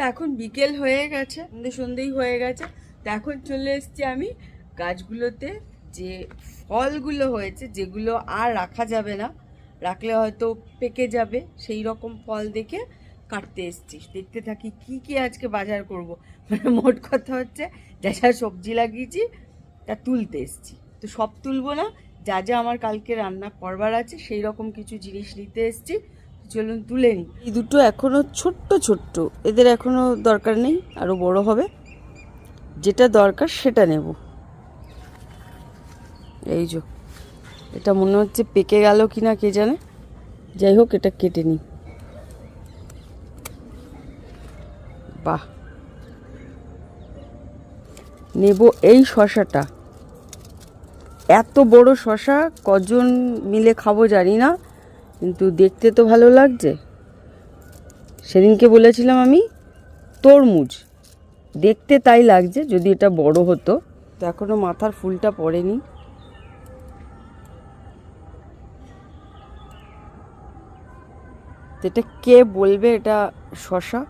তো এখন বিকেল হয়ে গেছে সন্ধে সন্ধেই হয়ে গেছে। তো এখন চলে এসেছি আমি গাছগুলোতে, যে ফলগুলো হয়েছে, যেগুলো আর রাখা যাবে না, রাখলে হয়তো পেকে যাবে, সেই রকম ফল দেখে কাটতে এসছি। দেখতে থাকি কি কি আজকে বাজার করব। মানে মোট কথা হচ্ছে, যা যা সবজি লাগিয়েছি, তা তুলতে এসছি। তো সব তুলবো না, যা যা আমার কালকে রান্না করবার আছে, সেই রকম কিছু জিনিস নিতে এসছি। চলুন তুলে নিই। এই দুটো এখনও ছোট্ট ছোট্ট। এদের এখনও দরকার নেই, আরও বড় হবে। যেটা দরকার সেটা নেব। এই যে। এটা মনে হচ্ছে পেকে গেল কিনা কে জানে। যাই হোক, এটা কেটে নিই। বাহ। নেব এই শশাটা। এত বড় শশা কজন মিলে খাব জানি না। কিন্তু দেখতে তো ভালো লাগছে। সেদিনকে বলেছিলাম আমি, তরমুজ। দেখতে তাই লাগছে, যদি এটা বড় হতো। তো এখনও মাথার ফুলটা পড়েনি। এটা কে বলবে, এটা শশা?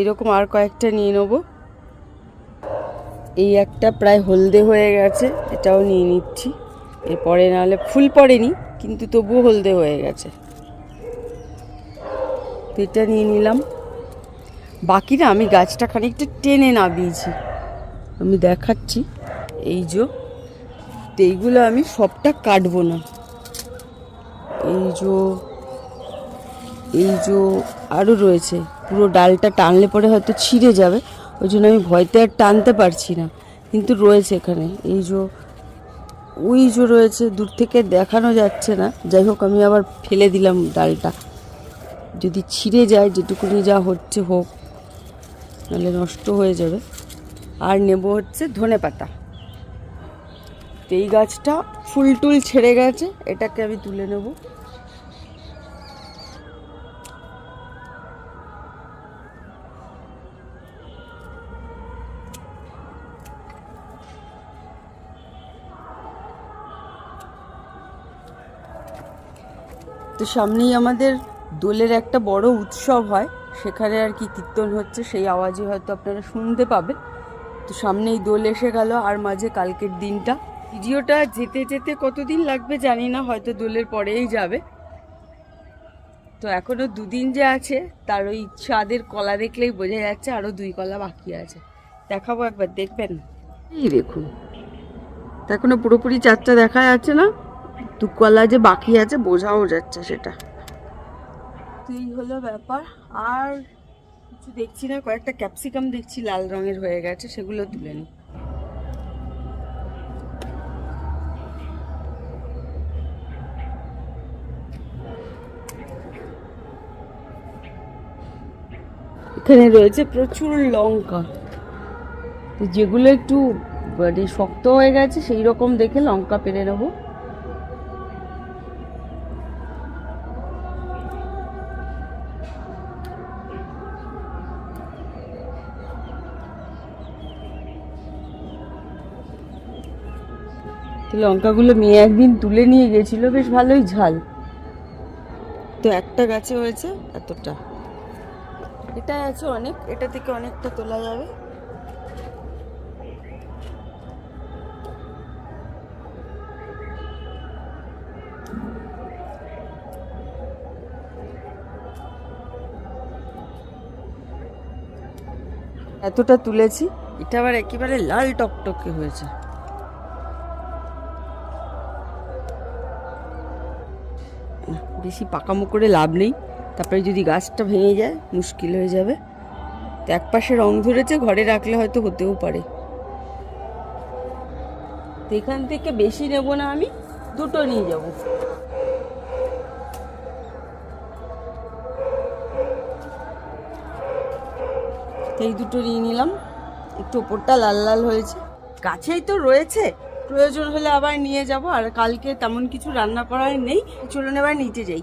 এরকম আর কয়েকটা নিয়ে নেব। এই একটা প্রায় হলদে হয়ে গেছে, এটাও নিয়ে নিচ্ছি। এরপরে নাহলে ফুল পড়েনি, কিন্তু তবুও হলদে হয়ে গেছে। তো এটা নিয়ে নিলাম। বাকি না আমি গাছটা খানিকটা টেনে নামিয়েছি আমি দেখাচ্ছি। এই যে তো এইগুলো আমি সবটা কাটবো না। এই যে এই যে আরও রয়েছে। পুরো ডালটা টানলে পরে হয়তো ছিঁড়ে যাবে। ওই জন্য আমি ভয়তে আর টানতে পারছি না। কিন্তু রয়েছে এখানে। এই যে ওই যে রয়েছে, দূর থেকে দেখানো যাচ্ছে না। যাই হোক, আমি আবার ফেলে দিলাম ডালটা। যদি ছিঁড়ে যায়, যেটুকুনি যা হচ্ছে হোক, নাহলে নষ্ট হয়ে যাবে। আর নেব হচ্ছে ধনে পাতা। তো এই গাছটা ফুল টুল ছেড়ে গেছে, এটাকে আমি তুলে নেব। তো সামনেই আমাদের দোলের একটা বড় উৎসব হয় সেখানে আর কি কীর্তন হচ্ছে সেই আওয়াজই হয়তো আপনারা শুনতে পাবেন। তো সামনেই দোল এসে গেল আর মাঝে কালকের দিনটা। ভিডিওটা যেতে যেতে কতদিন লাগবে জানি না হয়তো দোলের পরেই যাবে। তো এখনও দুদিন যে আছে তার ওই চাঁদের কলা দেখলেই বোঝা যাচ্ছে আরও দুই কলা বাকি আছে। দেখাবো একবার দেখবেন এই দেখুন। তো এখনও পুরোপুরি চারটা দেখা যাচ্ছে না? দু কলা যে বাকি আছে, বোঝাও যাচ্ছে সেটা। এই হলো ব্যাপার। আর কিছু দেখছি না, কয়েকটা ক্যাপসিকাম দেখছি, লাল রঙের হয়ে গেছে, সেগুলো তুলে নিই। এখানে রয়েছে প্রচুর লঙ্কা। যেগুলো একটু মানে শক্ত হয়ে গেছে, সেই রকম দেখে লঙ্কা পেরে নেব। তো লঙ্কাগুলো মেয়ে একদিন তুলে নিয়ে গেছিল, বেশ ভালোই ঝাল। তো একটা গাছে হয়েছে এতটা। এটা আছে অনেক, এটা থেকে অনেকটা তোলা যাবে। এতটা তুলেছি, এটা আবার একেবারে লাল টকটকে হয়েছে। বেশি পাকামো করে লাভ নেই। তারপরে যদি গাছটা ভেঙে যায়, মুশকিল হয়ে যাবে। তো এক পাশে রং ধরেছে, ঘরে রাখলে হয়তো হতেও পারে। তো এখান থেকে বেশি নেব না আমি, দুটো নিয়ে যাব। এই দুটো নিয়ে নিলাম। একটু ওপরটা লাল লাল হয়েছে। গাছেই তো রয়েছে। প্রয়োজন হলে আবার নিয়ে যাব, আর কালকে তেমন কিছু রান্না করার নেই চলুন এবার নিচে যাই।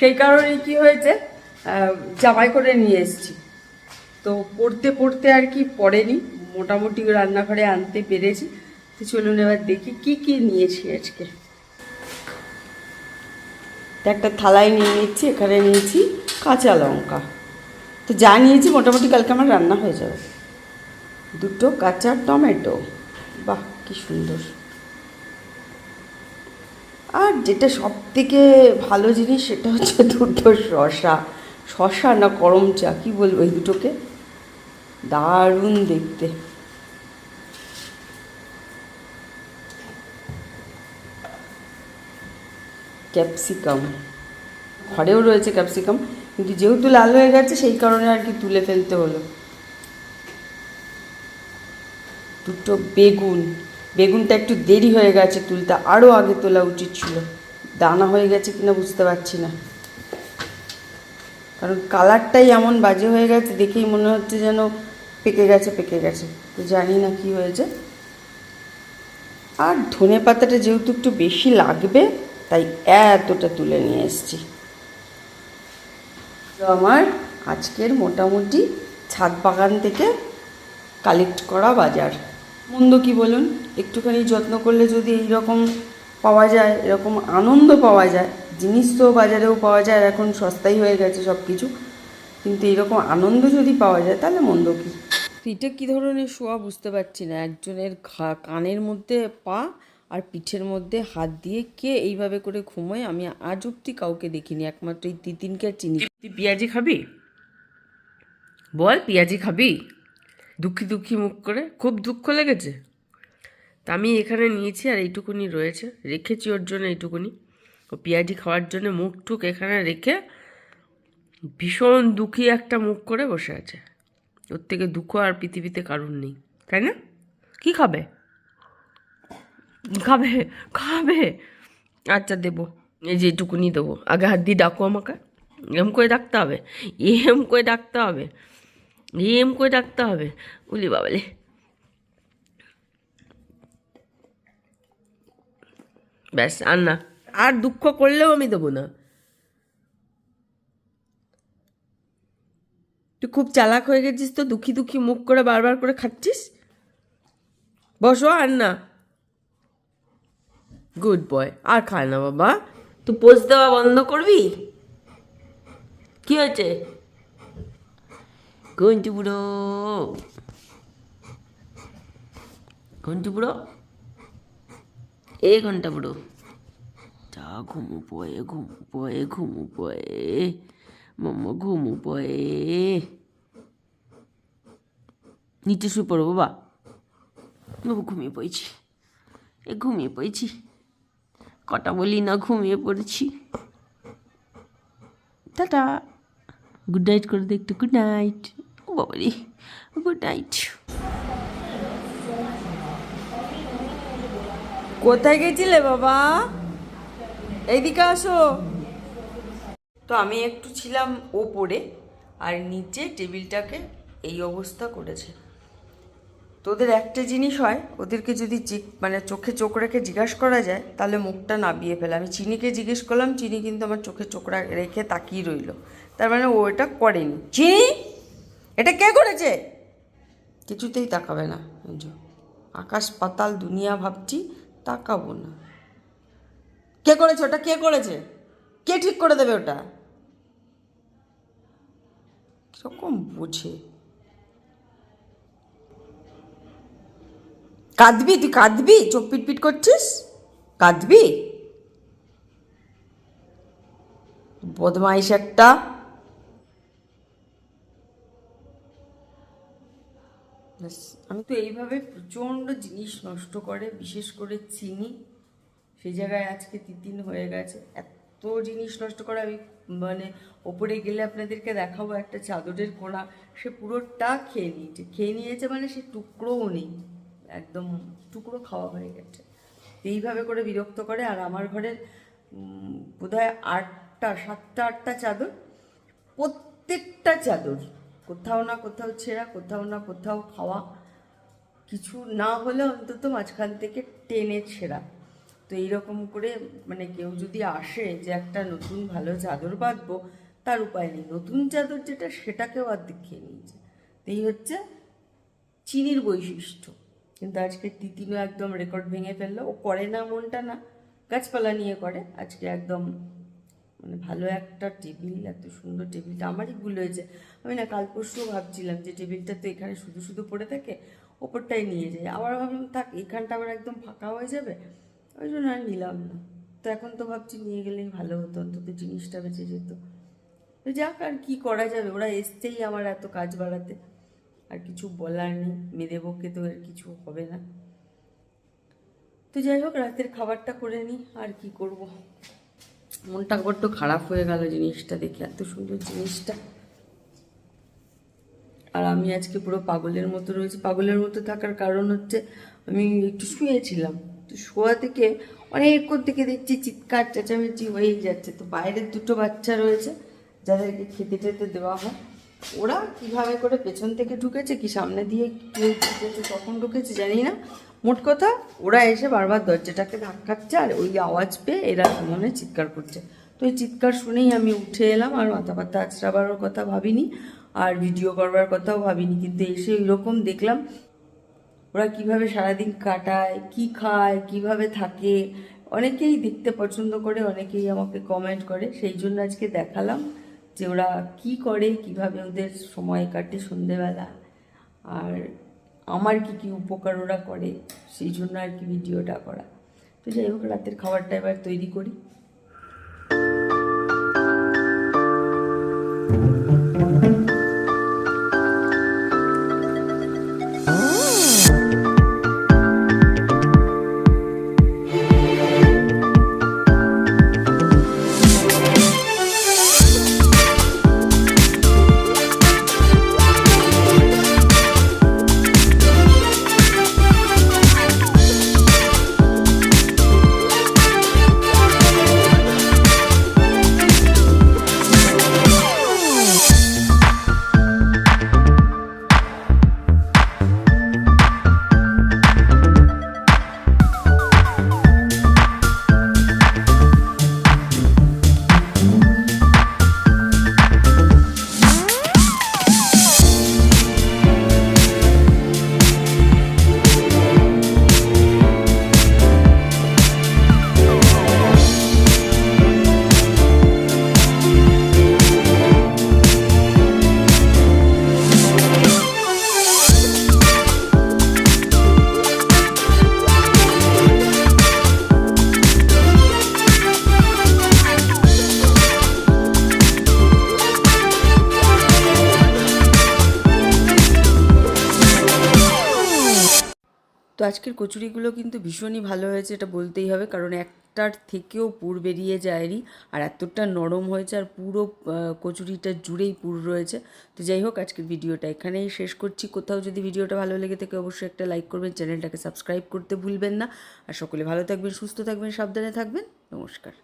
সেই কারণে কি হয়েছে জামাই করে নিয়ে এসেছি। তো পড়তে পড়তে আর কি পড়েনি, মোটামুটি রান্নাঘরে আনতে পেরেছি। তো চলুন এবার দেখি কি কি নিয়েছি আজকে। একটা থালায় নিয়ে নিচ্ছি, এখানে নিয়েছি কাঁচা লঙ্কা। তো যা নিয়েছি মোটামুটি কালকে আমার রান্না হয়ে যাবে। দুটো কাঁচা টমেটো। বাহ, কি সুন্দর। আর যেটা সব থেকে ভালো জিনিস সেটা হচ্ছে দুটো শশা। শশা না করম চা, কী বলব এই দুটোকে? দারুণ দেখতে। ক্যাপসিকাম। ঘরেও রয়েছে ক্যাপসিকাম, কিন্তু যেহেতু লাল হয়ে গেছে, সেই কারণে আর কি তুলে ফেলতে হলো। দুটো বেগুন। বেগুনটা একটু দেরি হয়ে গেছে, তুলতে আরও আগে তোলা উচিত ছিল। দানা হয়ে গেছে কিনা বুঝতে পারছি না। কারণ কালারটাই এমন বাজে হয়ে গেছে, দেখেই মনে হচ্ছে যেন পেকে গেছে পেকে গেছে। তো জানি না কি হয়েছে। আর ধনে পাতাটা যেহেতু একটু বেশি লাগবে, তাই এতটা তুলে নিয়ে এসেছি। তো আমার আজকের মোটামুটি ছাদ বাগান থেকে কালেক্ট করা বাজার। মন্দ কি বলুন? একটুখানি যত্ন করলে যদি এই রকম পাওয়া যায় এরকম আনন্দ পাওয়া যায় জিনিস তো বাজারেও পাওয়া যায় আর এখন সস্তাই হয়ে গেছে সব কিছু কিন্তু এরকম আনন্দ যদি পাওয়া যায় তাহলে মন্দ কি? এটা কী ধরনের শোয়া বুঝতে পারছি না। একজনের ঘা- কানের মধ্যে পা আর পিঠের মধ্যে হাত দিয়ে কে এইভাবে করে ঘুমোয় আমি আজ অব্দি কাউকে দেখিনি একমাত্র এই তিতিনকে চিনি। তুই পেঁয়াজি খাবি? বল পেঁয়াজি খাবি? দুঃখী দুঃখী মুখ করে, খুব দুঃখ লেগেছে। তা আমি এখানে নিয়েছি আর এইটুকুনি রয়েছে। রেখেছি ওর জন্য এইটুকুনি। ও পেঁয়াজি খাওয়ার জন্য মুখ টুক এখানে রেখে ভীষণ দুঃখী একটা মুখ করে বসে আছে। ওর থেকে দুঃখ আর পৃথিবীতে কারণ নেই, তাই না? কি খাবে? খাবে খাবে। আচ্ছা দেবো। এই যে এইটুকুনি দেবো। আগে হাত দিয়ে ডাকো আমাকে। এম করে ডাকতে হবে। এম করে ডাকতে হবে। এম করে ডাকতে হবে। উলি বাবালে। ব্যাস আর না। আর দুঃখ করলেও আমি দেবো না। তুই খুব চালাক হয়ে গেছিস তো দুঃখী দুঃখী মুখ করে বারবার করে খাচ্ছিস? বসো আর না। গুড বয় আর খায় না বাবা। তুই পোজ দেওয়া বন্ধ করবি? কি হয়েছে? ঘন্টু বুড়ো ঘন্টু বুড়ো এ ঘণ্টা বুড়ো যা ঘুমু পয়ে ঘুমু পয়ে ঘুমু পয়ে মাম্মা ঘুমু পয়ে। নিচে শুয়ে পড়ো বাবা। বাবু ঘুমিয়ে পড়েছি। এ ঘুমিয়ে পড়েছি। কটা বলি না, ঘুমিয়ে পড়েছি। টাটা। গুড নাইট করে দে একটু, গুড নাইট। বাবারি গুড নাইট কোথায় গেছিলে বাবা? এইদিকে আসো। তো আমি একটু ছিলাম ওপরে, আর নিচে টেবিলটাকে এই অবস্থা করেছে। তো ওদের একটা জিনিস হয়, ওদেরকে যদি মানে চোখে চোখ রেখে জিজ্ঞাসা করা যায়, তাহলে মুখটা নাবিয়ে ফেলে। আমি চিনিকে জিজ্ঞেস করলাম, চিনি কিন্তু আমার চোখে চোখ রেখে তাকিয়ে রইল। তার মানে ও এটা করেনি। চিনি? এটা কে করেছে? কিছুতেই তাকাবে না আকাশ পাতাল, দুনিয়া ভাবছি, তাকাবো না। কে করেছে ওটা? কে করেছে? কে ঠিক করে দেবে ওটা? কীরকম বোঝে। কাঁদবি, তুই কাঁদবি? চোখ পিটপিট করছিস? কাঁদবি? বদমাইশ একটা। ব্যাস, আমি তো এইভাবে প্রচণ্ড জিনিস নষ্ট করে বিশেষ করে চিনি। সেই জায়গায় আজকে তিতিন হয়ে গেছে। এত জিনিস নষ্ট করে আমি মানে ওপরে গেলে আপনাদেরকে দেখাবো একটা চাদরের কোনা। সে পুরোটা খেয়ে নিয়েছে। খেয়ে নিয়েছে মানে সে টুকরোও নেই। একদম টুকরো খাওয়া হয়ে গেছে। এইভাবে করে বিরক্ত করে। আর আমার ঘরের বোধহয় আটটা সাতটা আটটা চাদর প্রত্যেকটা চাদর কোথাও না কোথাও ছেঁড়া, কোথাও না কোথাও খাওয়া। কিছু না হলে অন্তত মাঝখান থেকে টেনে ছেঁড়া। তো এইরকম করে মানে কেউ যদি আসে যে একটা নতুন ভালো চাদর বাঁধবো, তার উপায় নেই। নতুন চাদর যেটা, সেটাকেও আর দেখিয়ে নিয়েছে তো এই হচ্ছে চিনির বৈশিষ্ট্য। কিন্তু আজকে তিতিনও একদম রেকর্ড ভেঙে ফেলল। ও করে না মনটা না। গাছপালা নিয়ে করে। আজকে একদম মানে ভালো একটা টেবিল, এত সুন্দর টেবিলটা আমারই ভুল হয়েছে। আমি না কাল পরশু ভাবছিলাম যে টেবিলটা তো এখানে শুধু শুধু পড়ে থাকে, ওপরটাই নিয়ে যাই। আবার ভাবলাম, থাক, এখানটা আবার একদম ফাঁকা হয়ে যাবে। ওই জন্য আর নিলাম না। তো এখন তো ভাবছি নিয়ে গেলেই ভালো হতো, অন্তত জিনিসটা বেঁচে যেত। তো যাক, আর কি করা যাবে? ওরা এসছেই আমার এত কাজ বাড়াতে। আর কিছু বলার নেই মেরে বকে তো আর কিছু হবে না। তো যাই হোক, রাতের খাবারটা করে নিই, আর কি করব? মনটা বড্ড খারাপ হয়ে গেল জিনিসটা দেখে, এত সুন্দর জিনিসটা। আর আমি আজকে পুরো পাগলের মতো রয়েছে। পাগলের মতো থাকার কারণ হচ্ছে, আমি একটু শুয়েছিলাম। তো শোয়া থেকে অনেকক্ষণ থেকে দেখছি চিৎকার চেঁচামেচি হয়েই যাচ্ছে। তো বাইরের দুটো বাচ্চা রয়েছে, যাদেরকে খেতে টেতে দেওয়া হয়। ওরা কীভাবে করে পেছন থেকে ঢুকেছে, কি সামনে দিয়ে ঢুকেছে, কখন ঢুকেছে জানি না। মোট কথা, ওরা এসে বারবার দরজাটাকে ধাক্কাচ্ছে আর ওই আওয়াজ পেয়ে এরা মনে চিৎকার করছে। তো ওই চিৎকার শুনেই আমি উঠে এলাম আর মাথা পাতা আছড়াবার কথা ভাবিনি আর ভিডিও করবার কথাও ভাবিনি। কিন্তু এসে এরকম দেখলাম ওরা কীভাবে সারাদিন কাটায়, কি খায়, কীভাবে থাকে, অনেকেই দেখতে পছন্দ করে, অনেকেই আমাকে কমেন্ট করে। সেই জন্য আজকে দেখালাম যে ওরা কি করে, কীভাবে ওদের সময় কাটে সন্ধেবেলা। আর আমার কি কি উপকার ওরা করে, সেই জন্য আর কি ভিডিওটা করা। তো যাই হোক, রাতের খাবারটা এবার তৈরি করি। তো আজকের কচুরিগুলো কিন্তু ভীষণই ভালো হয়েছে, এটা বলতেই হবে। কারণ একটার থেকেও পুর বেরিয়ে যায়নি, আর এতটা নরম হয়েছে, আর পুরো কচুরিটা জুড়েই পুর রয়েছে। তো যাই হোক, আজকের ভিডিওটা এখানেই শেষ করছি। কোথাও যদি ভিডিওটা ভালো লেগে থাকে, অবশ্যই একটা লাইক করবেন, চ্যানেলটাকে সাবস্ক্রাইব করতে ভুলবেন না। আর সকলে ভালো থাকবেন, সুস্থ থাকবেন, সাবধানে থাকবেন। নমস্কার।